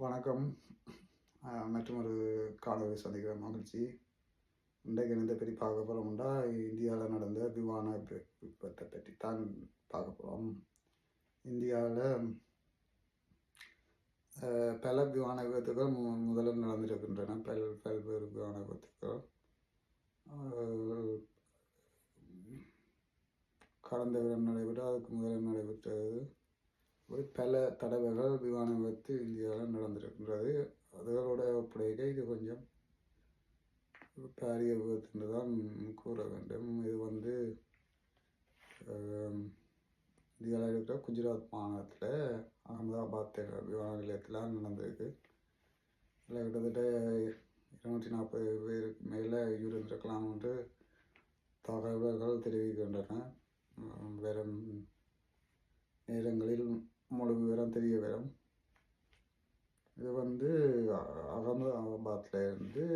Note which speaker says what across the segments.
Speaker 1: வணக்கம். மற்றும் ஒரு காணொலி சந்திக்கிற மகிழ்ச்சி. இன்றைக்கு எந்த பற்றி பார்க்க போகிறோம்னா இந்தியாவில் நடந்த விமான விபத்தை பற்றி தான் பார்க்க போகிறோம் இந்தியாவில் பல விமான விபத்துகள் மு- முதலில் நடந்திருக்கின்றன. பல் பல்வேறு விமான விபத்துகள் கடந்த வருடம் நடைபெற்ற அதுக்கு முதலில் நடைபெற்றது ஒரு பல தடவைகள் விமான விபத்து இந்தியாவில் நடந்திருக்கின்றது. அதோட ஒப்படைக்க இது கொஞ்சம் பாரிய விபத்து என்று தான் கூற வேண்டும். இது வந்து இந்தியாவில் இருக்கிற குஜராத் மாநிலத்தில் அகமதாபாத் விமான நிலையத்தில் நடந்திருக்கு. இதில் கிட்டத்தட்ட இருநூற்றி நாற்பது பேருக்கு மேலே இருந்திருக்கலாம் என்று தகவல்கள் தெரிவிக்கின்றன. வெறும் நேரங்களில் முழு விவரம் தெரிய வரும் இது வந்து அகமதாபாத்தில் இருந்து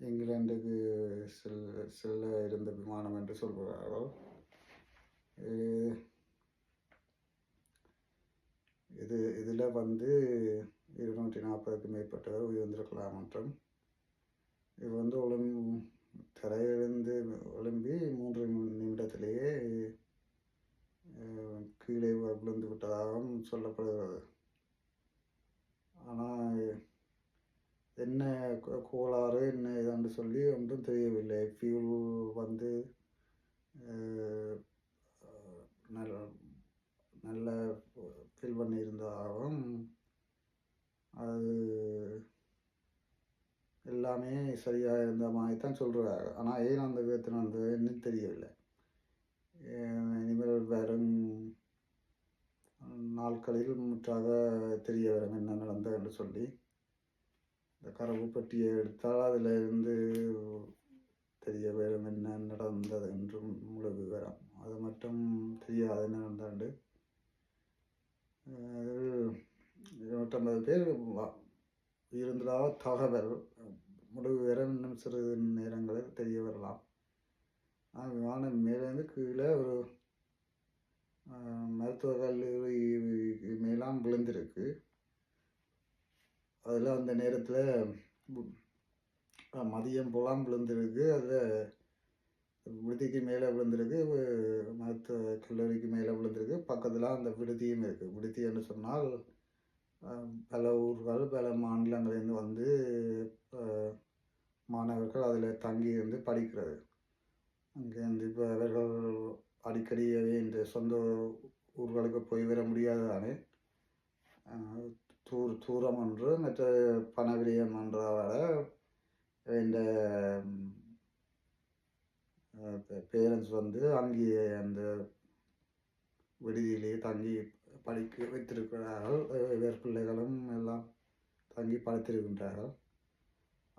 Speaker 1: இங்கிலாந்துக்கு செல் செல்ல இருந்த விமானம் என்று சொல்கிறார்கள். இது- இது இதில் வந்து இருநூற்றி நாற்பதுக்கு மேற்பட்டவர் உயர்ந்திருக்கலாம் என்றும் இது வந்து ஒலிம் தரையிலிருந்து ஒலிம்பி மூன்று நிமிடத்திலேயே கீழே விழுந்து விட்டதாகவும் சொல்லப்படுகிறது. ஆனால் என்ன கோளாறு என்ன இதான்னு சொல்லி ஒன்றும் தெரியவில்லை. ஃபியூல் வந்து நல்ல நல்ல ஃபில் பண்ணியிருந்ததாகவும் அது எல்லாமே சரியாக இருந்த மாதிரி தான் சொல்கிறாங்க ஆனால் ஏன் அந்த விதத்தில் வந்ததுன்னு தெரியவில்லை. இனிமேல் வரும் நாட்களில் முற்றாக தெரிய வரும் என்ன நடந்தது என்று சொல்லி. இந்த கரவு பட்டியை எடுத்தால் அதில் இருந்து தெரிய வரும் என்ன நடந்தது என்றும் முழு விவரம். அது மட்டும் தெரியாது என்ன நடந்தாண்டு. இருநூற்றம்பது பேர் வ- இருந்ததாக தகவல். முழு விவரம் இன்னும் சிறிது நேரங்களில் தெரிய வரலாம். விமானம் மேலேருந்து கீழே ஒரு மருத்துவ மருத்துவக் கல்லூரி மேலாம் விழுந்திருக்கு. அதில் அந்த நேரத்தில் மதியம் போலாம் விழுந்திருக்கு. அதில் விடுதிக்கு மேலே விழுந்திருக்கு. மருத்துவ கல்லூரிக்கு மேலே விழுந்திருக்கு. பக்கத்தில் அந்த விடுதியும் இருக்குது விடுதின்னு சொன்னால் பல ஊர்கள் பல மாநிலங்களிலிருந்து வந்து மாணவர்கள் அதில் தங்கி இருந்து படிக்கிறது. அங்கேருந்து இப்போ அவர்கள் அடிக்கடியாகவே இந்த சொந்த ஊர்களுக்கு போய் வர முடியாததானே தூர் தூரம் என்று மற்ற பண விரயம் என்றால இந்த பேரண்ட்ஸ் வந்து அங்கேயே அந்த விடுதியிலேயே தங்கி படிக்க வைத்திருக்கிறார்கள். இவர் பிள்ளைகளும் எல்லாம் தங்கி படித்திருக்கின்றார்கள்.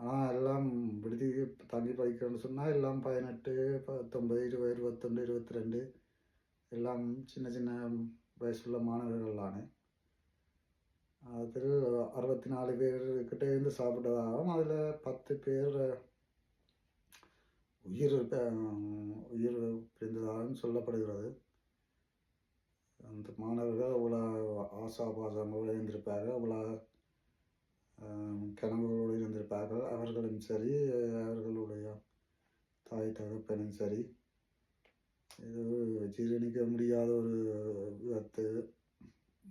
Speaker 1: ஆனால் எல்லாம் விடுதி தங்கி படிக்கிறேன்னு சொன்னால் எல்லாம் பதினெட்டு பத்தொன்பது இருபது இருபத்தொன்று இருபத்தி ரெண்டு எல்லாம் சின்ன சின்ன வயசுள்ள மாணவர்களானே அதில் அறுபத்தி நாலு பேர்கிட்ட இருந்து சாப்பிட்டதாகவும் அதில் பத்து பேர் உயிர் உயிர் பிரிந்ததாகவும் சொல்லப்படுகிறது. அந்த மாணவர்கள் அவ்வளோ ஆசாபாசங்களோடு இருந்திருப்பார்கள் அவ்வளோ ஆஹ் கனவுகளோடு இருந்திருப்பார்கள். அவர்களும் சரி அவர்களுடைய தாய் தகப்பனும் சரி. இது ஜீரணிக்க முடியாத ஒரு விபத்து.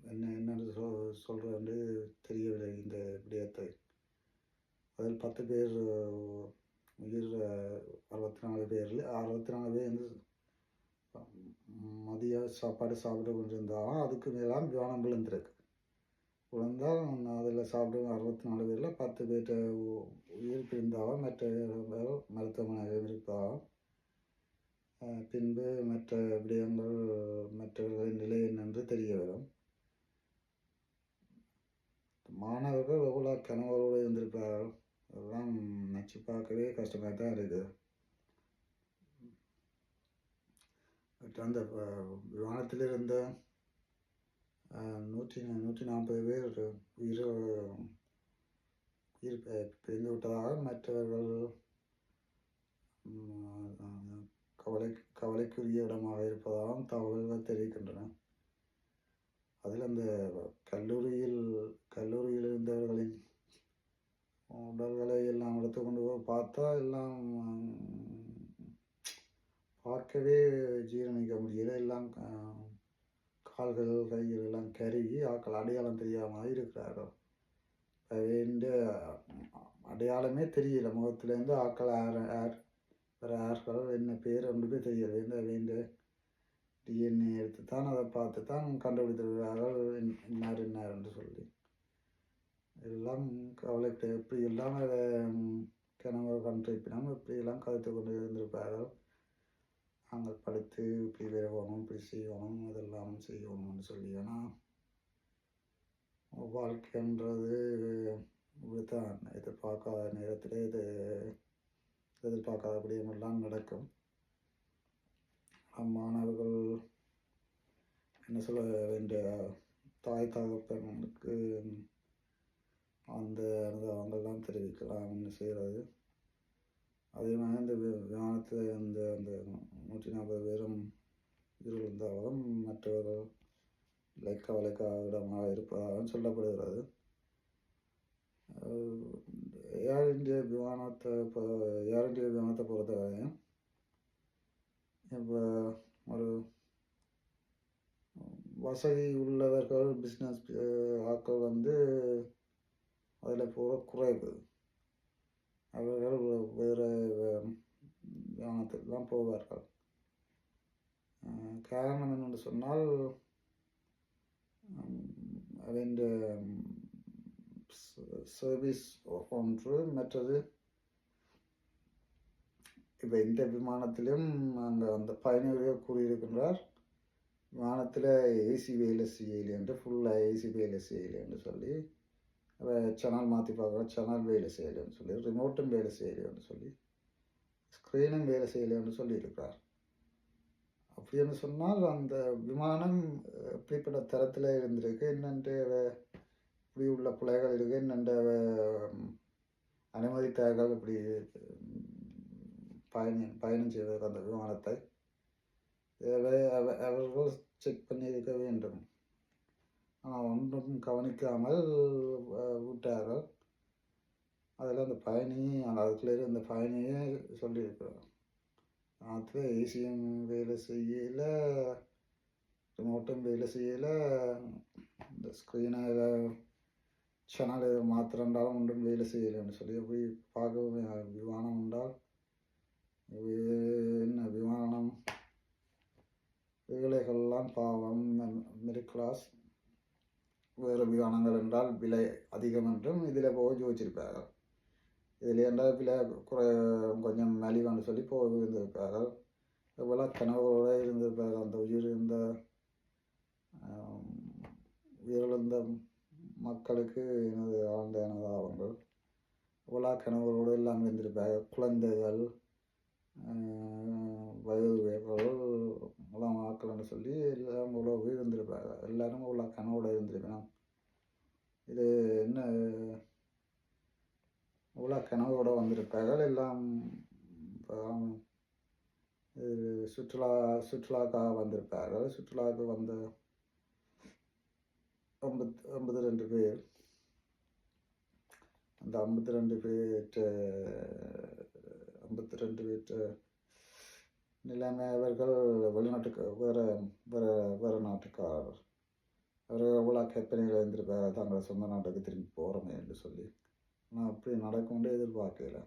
Speaker 1: என்ன என்னன்னு சொல் சொல்கிறேன்னு தெரியவில்லை இந்த விடயத்தை. அதில் பத்து பேர் உயிர் அறுபத்தி நாலு பேரில் அறுபத்தி நாலு பேர் வந்து மதிய சாப்பாடு சாப்பிட்டு கொண்டிருந்தாலும் அதுக்கு மேலாம் விமானம் விழுந்திருக்கு. விழுந்தால் அதில் சாப்பிடுவோம் அறுபத்தி நாலு பேரில் பத்து பேர்கிட்ட உ- உயிர் பிரிந்தாலும் மற்ற பேர் மருத்துவமனையில் இருப்பதாகவும் பின்பு மற்ற விடயங்கள் மற்றவர்களின் நிலை என்னென்று தெரிய வரும். மாணவர்கள் எவ்வளோ கனவோடு இருந்திருப்பார்கள்? அதெல்லாம் நினச்சி பார்க்கவே கஷ்டமாக தான் இருக்குது. பட் அந்த விமானத்தில் இருந்த நூற்றி நூற்றி நாற்பது பேர் உயிர் பிரிந்து விட்டதாக மற்றவர்கள் கவலை கவலைக்குரிய இடமாக இருப்பதாகவும் தகவல்கள் தெரிவிக்கின்றன. அதில் அந்த கல்லூரியில் கல்லூரியில் இருந்தவர்களின் உடல்களை எல்லாம் எடுத்துக்கொண்டு போய் பார்த்தா எல்லாம் பார்க்கவே ஜீரணிக்க முடியல. எல்லாம் கால்கள் கைகள் எல்லாம் கருகி ஆக்கள் அடையாளம் தெரியாமல் இருக்கிறார்கள். இந்த அடையாளமே தெரியல. முகத்துலேருந்து ஆக்கள் யார் ஆர் வேறு ஆர்கள் என்ன பேர் ஒன்றுமே தெரியல. இந்த வேண்ட டிஎன்ஏ எடுத்து தான் அதை பார்த்து தான் கண்டுபிடித்திருக்கிறார்கள். இன்- இன்னார் இன்னார் என்று சொல்லி. எல்லாம் கவலைப்பட எப்படி எல்லாம் அதை கிணறு கண்டிருப்பினோம் இப்படி எல்லாம் கதைத்து கொண்டு இருந்திருப்பார்கள் நாங்கள் படித்து இப்படி விரவணும் இப்படி செய்யணும் அதெல்லாம் செய்யணும்னு சொல்லி. ஆனால் வாழ்க்கைன்றது இப்படித்தான். எதிர்பார்க்காத நேரத்தில் இது எதிர்பார்க்காதபடியெல்லாம் நடக்கும். மாணவர்கள் என்ன சொல்ல வேண்டிய தாய் தகப்பனுக்கு அந்த அனுபவங்கள்லாம் தெரிவிக்கலாம் என்ன செய்கிறது அதே மாதிரி இந்த வி- விமானத்தில் இந்த அந்த நூற்றி நாற்பது பேரும் இருந்தாலும் மற்றவர்கள் லைக் கவலைக்காவிடமாக இருப்பதாக சொல்லப்படுகிறது. ஏர் இந்தியா விமானத்தை இப்போ ஏர் இந்தியா விமானத்தை பொறுத்தவரையும் இப்போ ஒரு வசதி உள்ளவர்கள் பிஸ்னஸ் ஆட்கள் வந்து அதில் போகிற குறைவு. அவர்கள் தான் போவார்கள். காரணம் என்னென்று சொன்னால் அவன் சர்வீஸ் ஒன்று மற்றது இப்போ இந்த விமானத்திலும் அங்கே அந்த பயணிகள் கூறியிருக்கின்றார் விமானத்தில் ஏசி வேலை செய்யலை என்று ஃபுல்லாக ஏசி வேலை செய்யலை என்று சொல்லி சேனல் மாற்றி பார்க்குறோம் சேனல் வேலை செய்யலைன்னு சொல்லி ரிமோட்டும் வேலை செய்யலைன்னு சொல்லி கிரேனும் வேலை செய்யலை என்று சொல்லியிருக்கிறார். அப்படின்னு சொன்னால் அந்த விமானம் எப்படிப்பட்ட தரத்தில் இருந்திருக்கு. என்னென்று இப்படி உள்ள பிள்ளைகள் இருக்கு. என்னென்ற அனுமதித்தார்கள். இப்படி பயணம் பயணம் செய்வதற்கு அந்த விமானத்தை. அவர்கள் செக் பண்ணியிருக்க வேண்டும். ஆனால் ஒன்றும் கவனிக்காமல் விட்டார்கள். அதில் அந்த பயணியும் அந்த அதுக்குள்ளே இருந்த பயணியே சொல்லியிருக்கிறார் அதில் ஏசியும் வேலை செய்யல ரிமோட்டும் வேலை செய்யல. இந்த ஸ்க்ரீனை சேனல் மாத்திரண்டாலும் ஒன்றும் வேலை செய்யலைன்னு சொல்லி எப்படி பார்க்கவும் விமானம் உண்டால் என்ன விமானம்? ஏழைகள்லாம் பாவம் மிடில் கிளாஸ் வேறு விமானங்கள் என்றால் விலை அதிகம் என்றும் இதில் போய் யோசிச்சிருப்பார்கள் இதில் பிள்ளை குறை கொஞ்சம் மலிவான்னு சொல்லி போய் இருந்திருப்பார்கள் எவ்வளோ கனவோடு இருந்திருப்பார். அந்த உயிர் இருந்த உயிரிழந்த மக்களுக்கு எனது ஆழ்ந்த அனுதாபங்கள் இவ்வளோ கனவுகளோடு எல்லாம் இருந்திருப்பாங்க குழந்தைகள் வயது வயதுகள் எல்லாம் ஆக்கலன்னு சொல்லி எல்லாம் இவ்வளோ இருந்திருப்பாங்க எல்லோரும் இவ்வளோ கனவோடு இருந்திருக்கணும். இது என்ன இவ்வளோ கனவோடு வந்திருப்பார்கள் எல்லாம் இது சுற்றுலா சுற்றுலாக்காக வந்திருப்பார்கள் சுற்றுலாவுக்கு வந்த ஐம்பத் ஐம்பது ரெண்டு பேர். அந்த ஐம்பத்தி ரெண்டு பேர்கிட்ட ஐம்பத்தி ரெண்டு பேர்கிட்ட நிலைமை அவர்கள் வெளிநாட்டுக்கு வேறு வேறு வேறு நாட்டுக்காரர். அவர்கள் எவ்வளோ கற்பனையில் இருந்திருப்பார் தங்களை சொந்த நாட்டுக்கு திரும்பி போகிறோமே என்று சொல்லி. ஆனால் அப்படி நடக்கும்னு எதிர்பார்க்கல.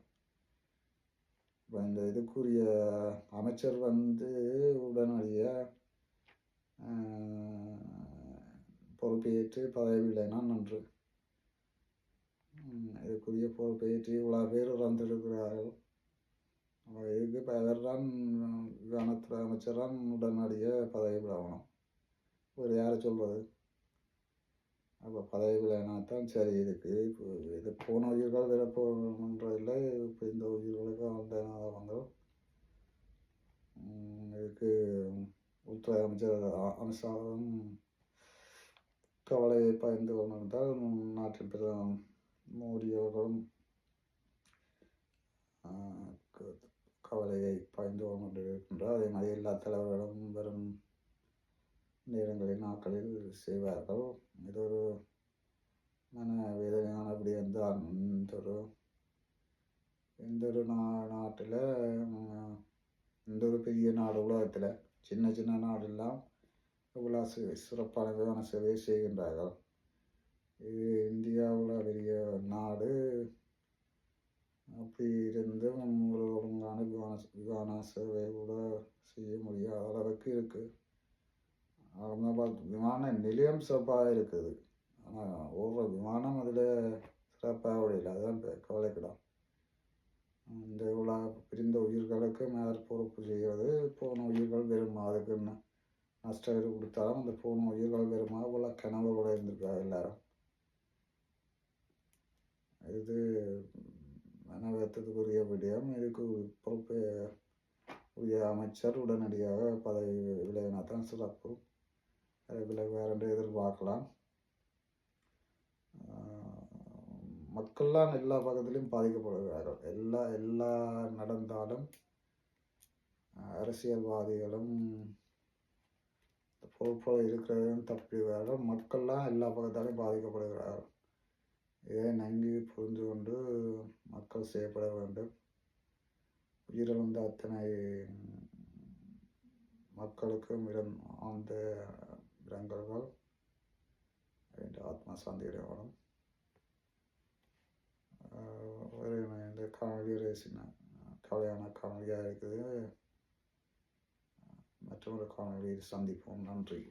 Speaker 1: இப்போ இந்த இதுக்குரிய அமைச்சர் வந்து உடனடியாக பொறுப்பேற்று பதவியில்லைன்னா நன்று. இதுக்குரிய பொறுப்பேற்று இவ்வளோ பேர் இறந்திருக்கிறார்கள். இதுக்கு இப்போ அவர் தான் விமானத்துறை அமைச்சர் தான் உடனடியாக பதவி விடணும் ஒரு யாரை சொல்கிறது அப்போ பதவி விலைனா தான் சரி இதுக்கு இப்போ இது போன உயிர்கள் வேற இல்லை. இப்போ இந்த உயிர்களுக்கு வந்தோம் இதுக்கு உள்துறை அமைச்சர் அமித்ஷாவும் கவலையை பகிர்ந்து கொண்டிருந்தால் நாட்டின் பிரதமர் மோடி அவர்களும் கவலையை பகிர்ந்து கொண்டிருக்கின்றார். அதே மாதிரி எல்லா தலைவர்களும் வெறும் நேரங்களில் நாட்களில் செய்வார்கள். இது ஒரு மன வேதனையான அப்படி வந்து அந்த ஒரு எந்த ஒரு நா நாட்டில் எந்த ஒரு பெரிய நாடு உலகத்தில் சின்ன சின்ன நாடெல்லாம் இவ்வளோ சி சிறப்பான விமான சேவையை செய்கின்றார்கள். இது இந்தியாவில் பெரிய நாடு. அப்படி இருந்தும் ஒரு ஒழுங்கான விமான விமான சேவை கூட செய்ய முடியாத அளவுக்கு இருக்குது அகமதாபாத் விமான நிலையம் சிறப்பாக இருக்குது. ஆனால் ஒவ்வொரு விமானம் அதில் சிறப்பாக ஓடையில அதுதான் கவலைக்கிடம். இந்த இவ்வளோ பிரிந்த உயிர்களுக்கு மேற் பொறுப்பு செய்கிறது. போன உயிர்கள் வெறுமா அதுக்குன்னு நஷ்டம் நஷ்ட கொடுத்தாலும் அந்த போன உயிர்கள் வெறுமா இவ்வளோ கனவு கூட இருந்திருக்காங்க எல்லாரும். இது மனவேத்தத்துக்குரிய விடயம். இதுக்கு பொறுப்பு உரிய அமைச்சர் உடனடியாக பதவி விலகினா தான் சிறப்பு. விலகுவார் எதிர்பார்க்கலாம். மக்கள்லாம் எல்லா பக்கத்துலேயும் பாதிக்கப்படுகிறார்கள் எல்லா எல்லா நடந்தாலும் அரசியல்வாதிகளும் பொறுப்பாக இருக்கிறதும் தப்பிடுகிறார்கள் மக்கள்லாம் எல்லா பக்கத்தாலையும் பாதிக்கப்படுகிறார்கள். இதை நன்கு புரிந்து கொண்டு மக்கள் செய்யப்பட வேண்டும். உயிரிழந்த அத்தனை மக்களுக்கும் இடம் அந்த இரங்கல்கள் என்ற ஆத்மா சாந்தி இறைவனும் ஒரு இந்த காணொலி ஒரு சின்ன கவலையான காணொலியாக இருக்குது. மற்றொரு காணொலியில் சந்திப்போம். நன்றி.